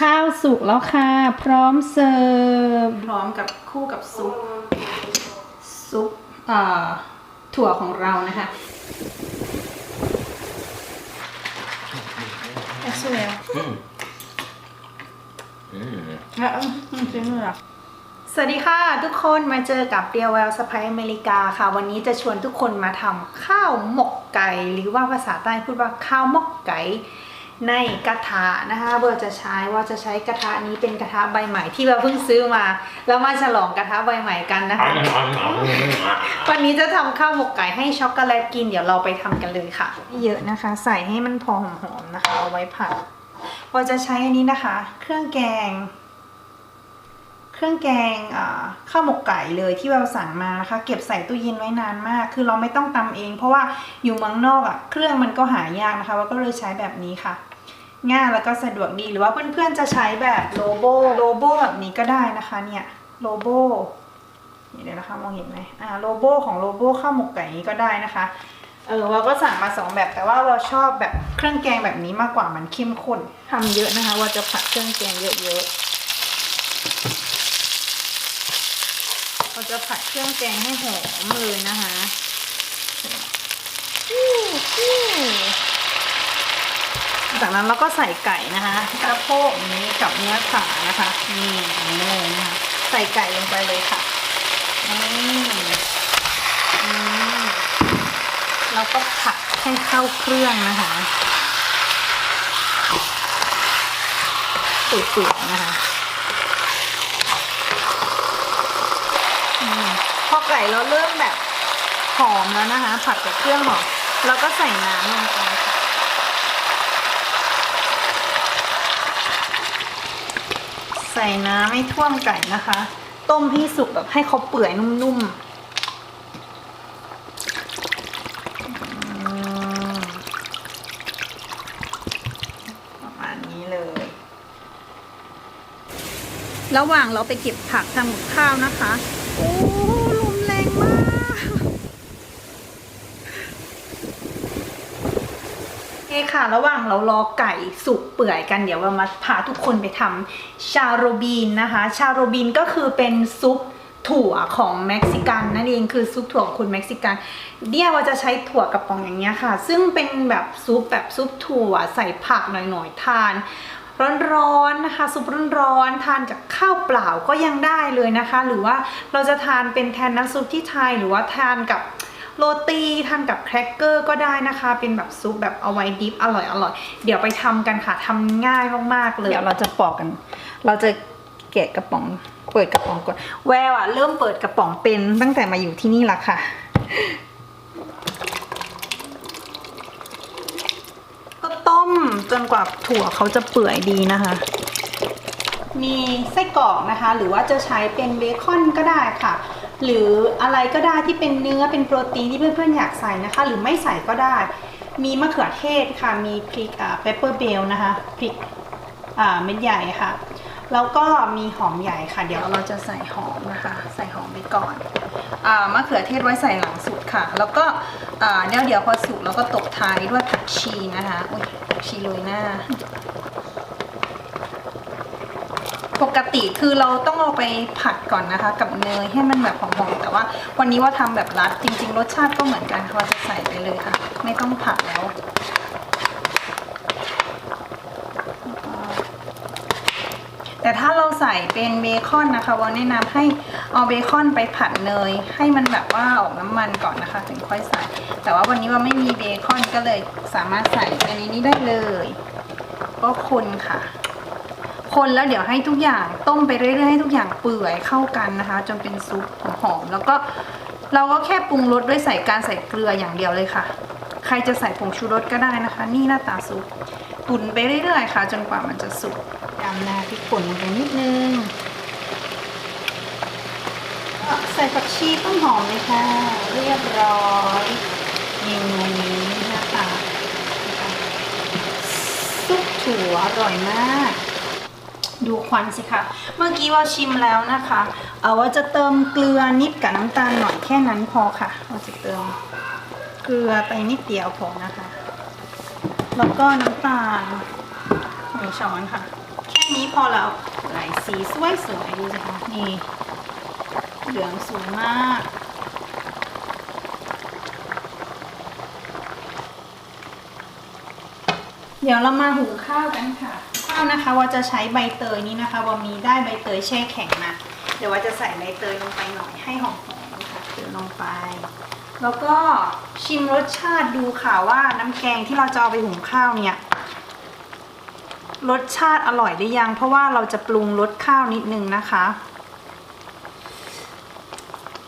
ข้าวสุกแล้วค่ะ พร้อมเสิร์ฟพร้อมกับคู่กับซุปซุปเอ่อถั่วของเรานะคะเอสเวลแล้วจริงเหรอสวัสดีค่ะทุกคนมาเจอกับเดียวแวลสไปอเมริกาค่ะ วันนี้จะชวนทุกคนมาทำข้าวหมกไก่ หรือว่าภาษาใต้พูดว่าข้าวหมกไก่ ในกระทะนะคะเบอร์จะใช้ว่าจะใช้กระทะนี้เป็นกระทะใบใหม่ที่เราเพิ่งซื้อมา แล้วมาฉลองกระทะใบใหม่กันนะคะ วันนี้จะทำข้าวหมกไก่ให้ช็อกโกแลตกิน เดี๋ยวเราไปทำกันเลยค่ะ เยอะนะคะ ใส่ให้มันพอหอมๆนะคะ เอาไว้ผัดเราจะใช้อันนี้นะคะ เครื่องแกง เครื่องแกงอ่าข้าวหมกไก่เลยที่เราสั่งมานะคะ เก็บใส่ตู้เย็นไว้นานมาก คือเราไม่ต้องตำเอง เพราะว่าอยู่เมืองนอกอะเครื่องมันก็หายากนะคะเราก็เลยใช้แบบนี้ค่ะ ง่ายแล้วก็สะดวกดีหรือว่าเพื่อนๆจะใช้แบบโลโบโลโบแบบนี้ก็ได้นะคะเนี่ยโลโบนี่เลยนะคะมองเห็นไหมอ่าโลโบของโลโบข้าวหมกไก่นี้ก็ได้นะคะเออเราก็สั่งมาสองแบบแต่ว่าเราชอบแบบเครื่องแกงแบบนี้มากกว่ามันเข้มข้นทำเยอะนะคะ ว่าจะผัดเครื่องแกงเยอะๆเราจะผัดเครื่องแกงให้หอมเลยนะคะ จากนั้นเราก็ใส่ไก่นะคะกระโพกนี้กับเนื้อขานะคะ นี่อย่างนี้เลยนะคะ ใส่ไก่ลงไปเลยค่ะอืมอืมแล้วก็ผัดให้เข้าเครื่องนะคะตุ๋ยๆนะคะพอไก่เราเริ่มแบบหอมแล้วนะคะ ผัดกับเครื่องหอมเราก็ใส่น้ำลงไปค่ะ ส่น้ำไม่ท่วมไก่นะคะ ต้มให้สุกแบบให้เขาเปื่อยนุ่มๆประมาณนี้เลย ระหว่างเราไปเก็บผักทำข้าวนะคะอู้ลมแรงมาก โอเค่ะ ระหว่างเรารอไก่สุกเปื่อยกันเดี๋ยวเรามาพาทุกคนไปทำชาโรบีนนะคะ ชาโรบีนก็คือเป็นซุปถั่วของเม็กซิกันนั่นเองคือซุปถั่วของคนเม็กซิกันเดียว่าจะใช้ถั่วกระป๋องอย่างเงี้ยค่ะ ซึ่งเป็นแบบซุปแบบซุปถั่วใส่ผักหน่อยๆทาน ร้อนๆนะคะซุปร้อนๆทานกับข้าวเปล่าก็ยังได้เลยนะคะ หรือว่าเราจะทานเป็นแทนน้ำซุปที่ไทยหรือว่าทานกับ โรตีทานกับแครกเกอร์ก็ได้นะคะ เป็นแบบซุปแบบเอาไว้ดิฟอร่อยอร่อยๆเดี๋ยวไปทำกันค่ะทำง่ายมากๆเลย เดี๋ยวเราจะปอกกัน เราจะแกะกระป๋อง เปิดกระป๋องก่อน แววอะเริ่มเปิดกระป๋องเป็นตั้งแต่มาอยู่ที่นี่ละค่ะ ก็ต้มจนกว่าถั่วเขาจะเปื่อยดีนะคะมีไส้กรอกนะคะ หรือว่าจะใช้เป็นเบคอนก็ได้ค่ะ หรืออะไรก็ได้ที่เป็นเนื้อเป็นโปรตีนที่เพื่อนๆอยากใส่นะคะ หรือไม่ใส่ก็ได้ มีมะเขือเทศค่ะ มีพริกอ่าเปปเปอร์เบลนะคะพริกอ่าเม็ดใหญ่ค่ะแล้วก็มีหอมใหญ่ค่ะ เดี๋ยวเราจะใส่หอมนะคะ ใส่หอมไปก่อนอ่ามะเขือเทศไว้ใส่หลังสุดค่ะ แล้วก็อ่าเดี๋ยวเดี๋ยวพอสุกเราก็ตบท้ายด้วยผักชีนะคะอุ้ยผักชีโรยหน้า ปกติคือเราต้องเอาไปผัดก่อนนะคะ กับเนยให้มันแบบหอมๆแต่ว่าวันนี้ว่าทำแบบรัดจริง ๆ รสชาติก็เหมือนกันค่ะเราจะใส่ไปเลยค่ะ ไม่ต้องผัดแล้วแต่ถ้าเราใส่เป็นเบคอนนะคะว่าแนะนำให้เอาเบคอนไปผัดเนยให้มันแบบว่าออกน้ำมันก่อนนะคะ ถึงค่อยใส่ แต่ว่าวันนี้ว่าไม่มีเบคอนก็เลยสามารถใส่ในนี้ได้เลย ก็คนค่ะ คนแล้วเดี๋ยวให้ทุกอย่างต้มไปเรื่อยๆให้ทุกอย่างเปื่อยเข้ากันนะคะ จนเป็นซุปหอมๆแล้วก็เราก็แค่ปรุงรสด้วยใส่การใส่เกลืออย่างเดียวเลยค่ะ ใครจะใส่ผงชูรสก็ได้นะคะ นี่หน้าตาซุปตุ๋นไปเรื่อยๆค่ะ จนกว่ามันจะสุกยำนาพริกป่นลงไปนิดนึงใส่ผักชีต้นหอมเลยค่ะ เรียบร้อยเมนูนี้หน้าตานะคะซุปถั่วอร่อยมาก ดูควันสิคะ เมื่อกี้ว่าชิมแล้วนะคะ เอาว่าจะเติมเกลือนิดกับน้ำตาลหน่อยแค่นั้นพอค่ะว่าจะเติมเกลือไปนิดเดียวพอนะคะ แล้วก็น้ำตาลหนึ่งช้อนค่ะ แค่นี้พอเราไหลายสีสวยสวยดูสิคะนี่ เหลืองสวยมากเดี๋ยวเรามาหุงข้าวกันค่ะาวนะคะว่าจะใช้ใบเตยนี้นะคะว่ามีได้ใบเตยแช่แข็งนะเดี๋ยวว่าจะใส่ใบเตยลงไปหน่อยให้หอมๆนะคะเติมลงไป แล้วก็ชิมรสชาติดูค่ะว่าน้ำแกงที่เราจะเอาไปหุงข้าวเนี่ยรสชาติอร่อยหรือยัง เพราะว่าเราจะปรุงรสข้าวนิดนึงนะคะ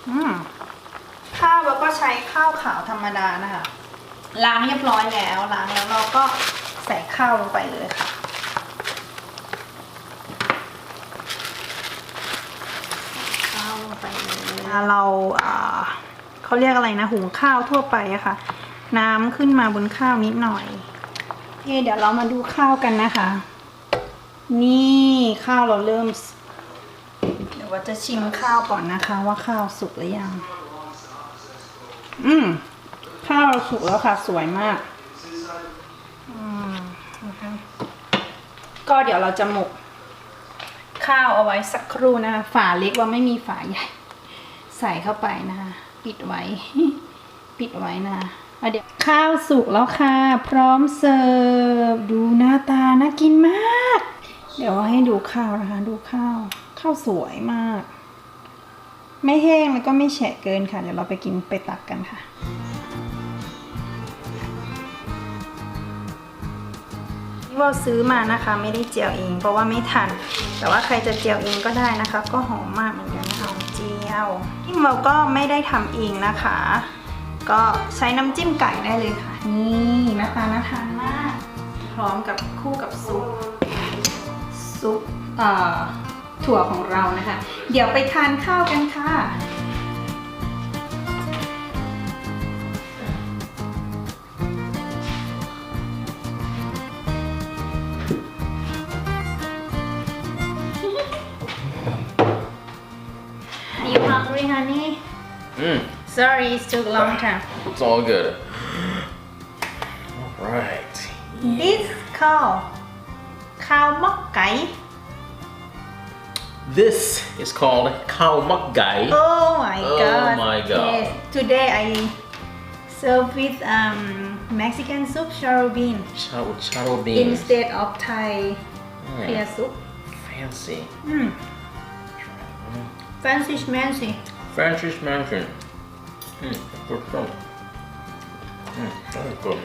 อืมข้าวเราก็ใช้ข้าวขาวธรรมดานะคะล้างเรียบร้อยแล้วล้างแล้วเราก็ใส่ข้าวลงไปเลยค่ะ ข้าวลงไป เลยเราเขาเรียกอะไรนะ หุงข้าวทั่วไปอะค่ะ น้ำขึ้นมาบนข้าวนิดหน่อยโอเเดี๋ยวเรามาดูข้าวกันนะคะ นี่ข้าวเราเริ่ม เดี๋ยวว่าจะชิมข้าวก่อนนะคะ ว่าข้าวสุกหรือยัง อืมข้าวเราสุกแล้วค่ะ สวยมากอืมนะคะก็เดี๋ยวเราจะหมกข้าวเอาไว้สักครู่นะคะฝาเล็กว่าไม่มีฝาใหญ่ ใส่เข้าไปนะคะ ปิดไว้ ปิดไว้นะอะเดี๋ยวข้าวสุกแล้วค่ะ พร้อมเสิร์ฟ ดูหน้าตาน่ากินมาก เดี๋ยวให้ดูข้าวนะคะ ดูข้าว ข้าวสวยมาก ไม่แห้งแล้วก็ไม่แฉะเกินค่ะ เดี๋ยวเราไปกินไปตักกันค่ะ ที่ว่าซื้อมานะคะ ไม่ได้เจียวเอง เพราะว่าไม่ทัน แต่ว่าใครจะเจียวเองก็ได้นะคะ ก็หอมมากเหมือนกันนะคะเจียวที่เราก็ไม่ได้ทำเองนะคะ ก็ใช้น้ำจิ้มไก่ได้เลยค่ะ นี่น้าตาน่าทานมาก พร้อมกับคู่กับซุปซุปถั่วของเรานะคะ เดี๋ยวไปทานข้าวกันค่ะ Mm. Sorry, it took a long time. It's all good. all right. This called cow mok. This is called cow mok. Oh my oh god. Oh my god. Yes. Today I serve with um, Mexican soup, charro bean. Charro, charro bean. Instead of Thai mm. clear soup. Fancy. Mm. Fancy fancy. Fancy mansion. Mm, good stuff. Mm, very good.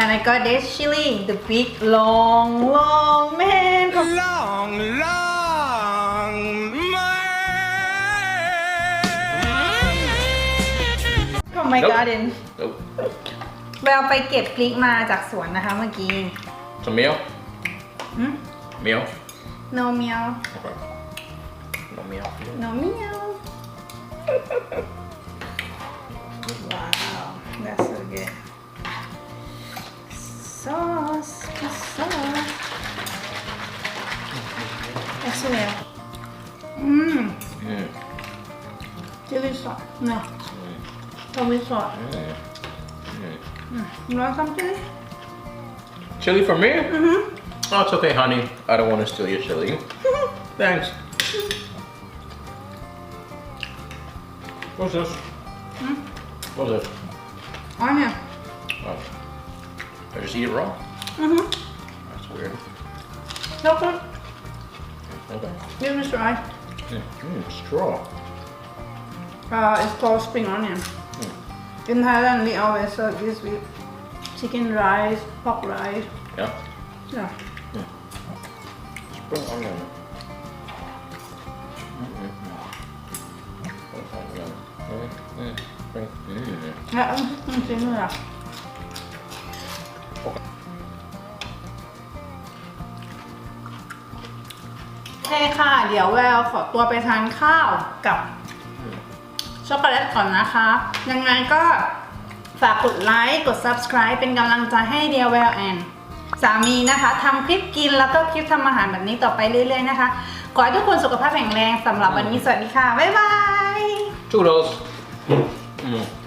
And I got this chili, the big long, long man from long, long man. from my Nope. garden. Nope. แววไปเก็บพริกมาจากสวนนะคะเมื่อกี้ Some meal? หืม Meal? no meow Okay. No meal. no meow ว wow that's so good sauce sauce well mmm Mm. chili sauce no chili sauce Mm. mm. you want some chili Chili for me? mm-hmm Oh, it's okay, honey. I don't want to steal your chili. Thanks. What's this? What's this? onion Oh. I just eat it raw. mm-hmm That's weird. chocolate Okay. give it a try Mm, mm, straw. Uh, it's called spring onion. In Thailand, we always serve this with chicken rice, pork rice. Yeah. Yeah. Mm. Yeah, mm, mm, similar. Okay. โอเคค่ะ เดี๋ยวแววขอตัวไปทานข้าวกับช็อกโกแลตก่อนนะคะ ยังไงก็ฝากกดไลค์ กด subscribe เป็นกำลังใจให้เดียวแววแอนสามีนะคะทำคลิปกินแล้วก็คลิปทำอาหารแบบนี้ต่อไปเรื่อยๆนะคะ ขอให้ทุกคนสุขภาพแข็งแรงสำหรับวันนี้สวัสดีค่ะ บ๊ายบาย Toodles. Mm.